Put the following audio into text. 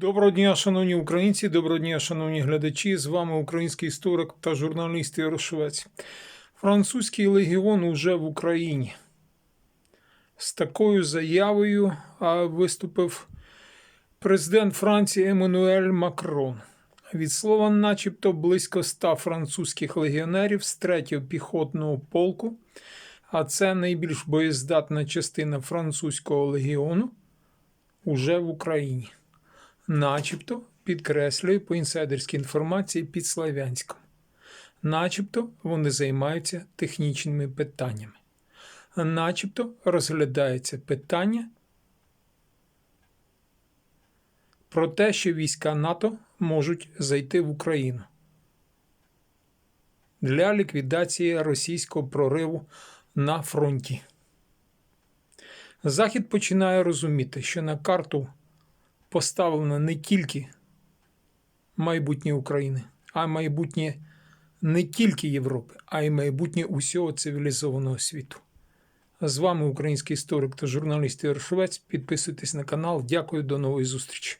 Доброго дня, шановні українці, доброго дня, шановні глядачі. З вами український історик та журналіст Ярошовець. Французький легіон уже в Україні. З такою заявою виступив президент Франції Еммануель Макрон. Від слова, начебто, близько ста французьких легіонерів з 3-го піхотного полку, а це найбільш боєздатна частина французького легіону, уже в Україні начебто підкреслює по інсайдерській інформації під Славянськом. Начебто вони займаються технічними питаннями. Начебто розглядається питання про те, що війська НАТО можуть зайти в Україну для ліквідації російського прориву на фронті. Захід починає розуміти, що на карту поставлено не тільки майбутнє України, а майбутнє не тільки Європи, а й майбутнє усього цивілізованого світу. З вами український історик та журналіст Ігор Швець. Підписуйтесь на канал. Дякую, до нової зустрічі.